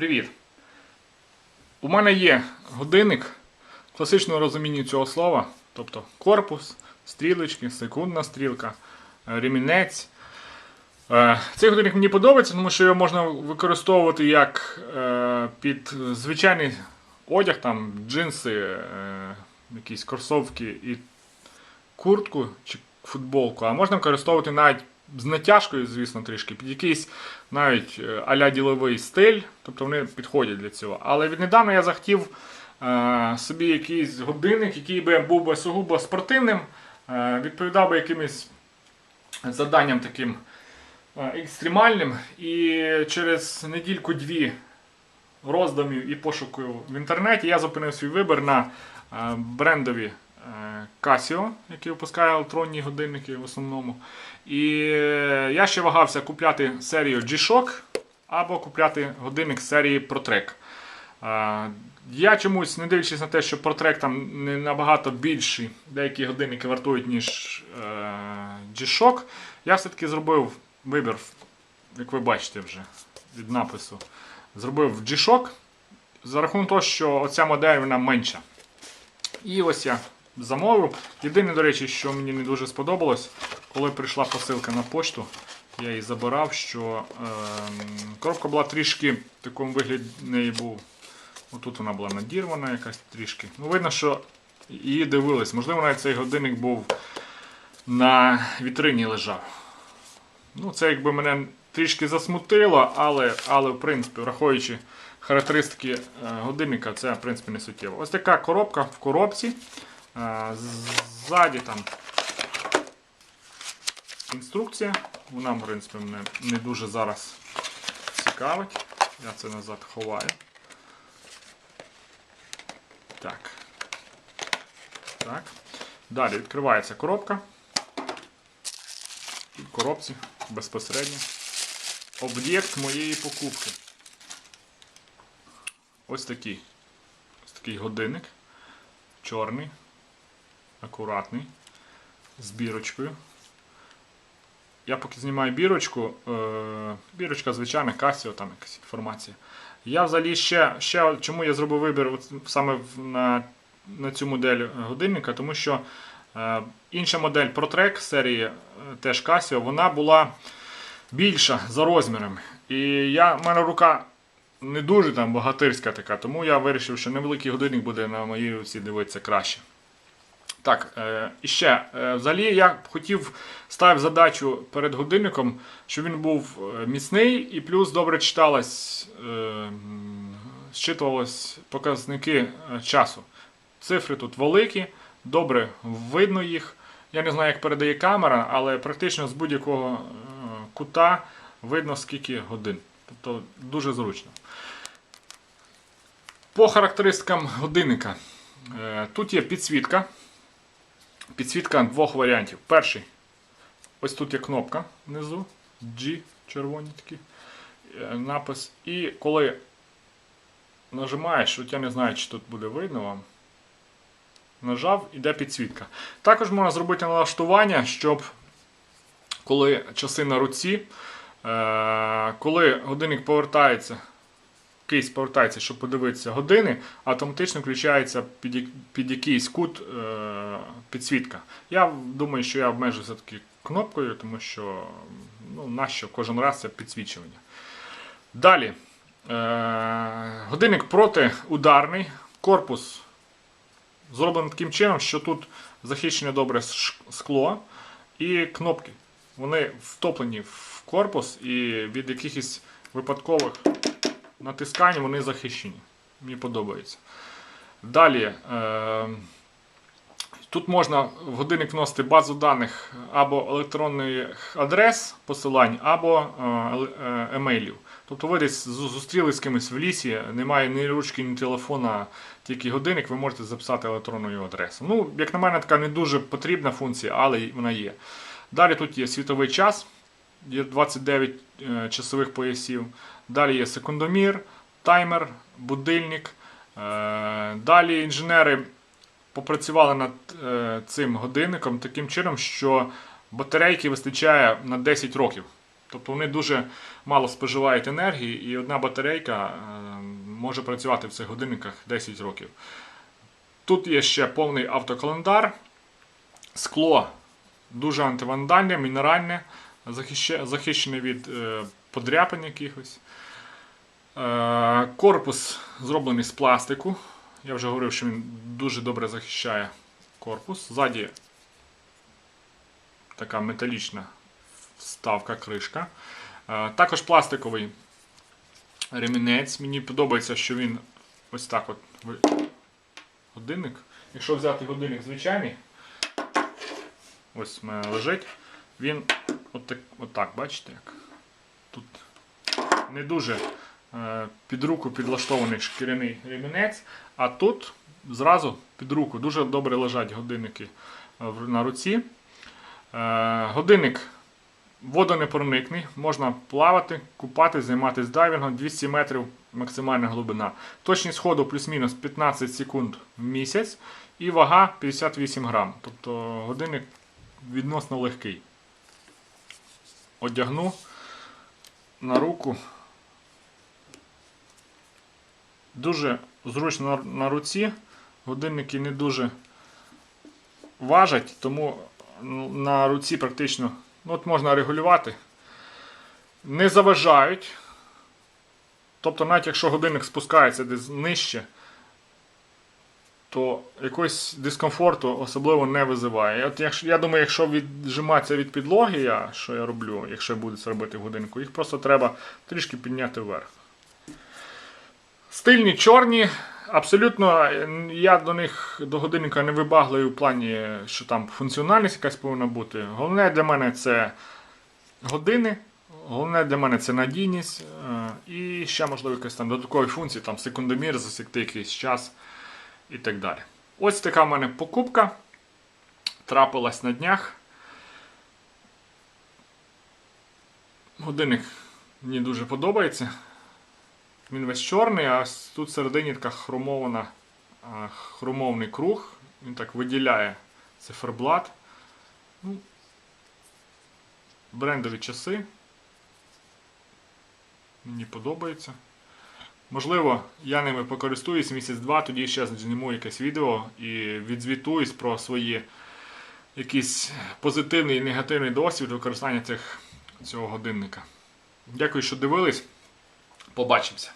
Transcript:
Привіт! У мене є годинник в класичному розумінні цього слова, тобто корпус, стрілочки, секундна стрілка, е, ремінець. Е, Цей годинник мені подобається, тому що його можна використовувати як е, під звичайний одяг, там джинси, якісь кросовки і куртку чи футболку, а можна використовувати навіть з натяжкою, звісно, трішки, під якийсь навіть е, а-ля діловий стиль, тобто вони підходять для цього. Але віднедавна я захотів е, собі якийсь годинник, який би був би сугубо спортивним, е, відповідав би якимось заданням таким е, екстремальним. І через недільку-дві роздумів і пошуку в інтернеті я зупинив свій вибір на е, брендові Casio, які випускає електронні годинники в основному. І е, я ще вагався купляти серію G-Shock або купляти годинник серії ProTrack. Е, Я чомусь, не дивлячись на те, що ProTrack там не набагато більші, деякі годинники вартують, ніж е, G-Shock, я все-таки зробив вибір, як ви бачите вже від напису. Зробив G-Shock за рахунок того, що оця модель вона менша. І ось я замовив. Єдине, до речі, що мені не дуже сподобалось, коли прийшла посилка на пошту, я її забирав, що ем, коробка була трішки в такому вигляді неї був. Отут вона була надірвана якась трішки. Ну, видно, що її дивились. Можливо, навіть цей годинник був на вітрині лежав. Ну, це якби мене трішки засмутило, але, але в принципі, враховуючи характеристики е, годинника, це в принципі не суттєво. Ось така коробка в коробці. Ззаді там інструкція. Вона, в принципі, мене не дуже зараз цікавить. Я це назад ховаю. Так. Так. Далі відкривається коробка. І в коробці безпосередньо об'єкт моєї покупки. Ось такий. Ось такий годинник. Чорний, акуратний, з бірочкою. Я поки знімаю бірочку, е, бірочка звичайна, Casio, там якась інформація. Я взагалі ще, ще чому я зробив вибір саме на, на цю модель годинника, тому що е, інша модель ProTrack серії е, теж Casio, вона була більша за розмірами. І я, в мене рука не дуже там богатирська така, тому я вирішив, що невеликий годинник буде на моїй руці дивитися краще. Так, е, і ще, е, взагалі я хотів ставив задачу перед годинником, щоб він був е, міцний і плюс добре читалось, зчитувалось показники часу. Цифри тут великі, добре видно їх. Я не знаю, як передає камера, але практично з будь-якого кута видно скільки годин. Тобто дуже зручно. По характеристикам годинника. Тут є підсвітка. Підсвітка двох варіантів. Перший. Ось тут є кнопка внизу. G, червоні такі. е, Напис. І коли нажимаєш, от я не знаю, чи тут буде видно вам. Нажав, іде підсвітка. Також можна зробити налаштування, щоб коли часи на руці, е, коли годинник повертається, кейс повертається, щоб подивитися години, автоматично включається під, під якийсь кут е, підсвітка. Я думаю, що я обмежу все-таки кнопкою, тому що ну, нащо кожен раз це підсвічування. Далі. Е, годинник протиударний, корпус зроблений таким чином, що тут захищене добре скло і кнопки. Вони втоплені в корпус і від якихось випадкових натискань вони захищені. Мені подобається. Далі. Е, Тут можна в годинник вносити базу даних або електронних адрес посилань, або е, е, емейлів. Тобто ви десь зу- зустрілись з кимось в лісі, немає ні ручки, ні телефона, тільки годинник, ви можете записати електронну адресу. Ну, як на мене, така не дуже потрібна функція, але вона є. Далі тут є світовий час, є 29 е, часових поясів. Далі є секундомір, таймер, будильник. Е, Далі інженери попрацювали над е, цим годинником таким чином, що батарейки вистачає на 10 років. Тобто вони дуже мало споживають енергії, і одна батарейка е, може працювати в цих годинниках 10 років. Тут є ще повний автокалендар, скло дуже антивандальне, мінеральне, захищене від подряпин якихось. Е, корпус зроблений з пластику. Я вже говорив, що він дуже добре захищає корпус. Ззаді така металічна вставка, кришка. Е, також пластиковий ремінець. Мені подобається, що він ось так от годинник. Якщо взяти годинник звичайний, ось в мене лежить, він отак, отак бачите як? Тут не дуже під руку підлаштований шкіряний ремінець, а тут зразу під руку дуже добре лежать годинники е, на руці. Е, годинник водонепроникний, можна плавати, купати, займатися дайвінгом 200 метрів максимальна глибина. Точність ходу плюс-мінус 15 секунд в місяць і вага 58 грам. Тобто годинник відносно легкий. Одягну на руку. Дуже зручно на- руці. Годинники не дуже важать, тому на руці практично ну, от можна регулювати. Не заважають. Тобто, навіть якщо годинник спускається десь нижче, то якогось дискомфорту особливо не визиває. От якщо, я думаю, якщо віджиматися від підлоги, я, що я роблю, якщо я буду це робити в годинку, їх просто треба трішки підняти вверх. Стильні чорні. Абсолютно я до них до годинника не вибагливий в плані, що там функціональність якась повинна бути. Головне для мене це години. Головне для мене це надійність. е, І ще, можливо, якась там додаткові функції, там секундомір, засікти якийсь час і так далі. Ось така в мене покупка. Трапилась на днях. Годинник мені дуже подобається. Він весь чорний, а тут всередині така хромована, хромовний круг. Він так виділяє циферблат. Ну, брендові часи. Мені подобається. Можливо, я ними покористуюсь місяць-два, тоді ще зніму якесь відео і відзвітуюсь про свої якийсь позитивний і негативний досвід використання цих, цього годинника. Дякую, що дивились. Побачимося.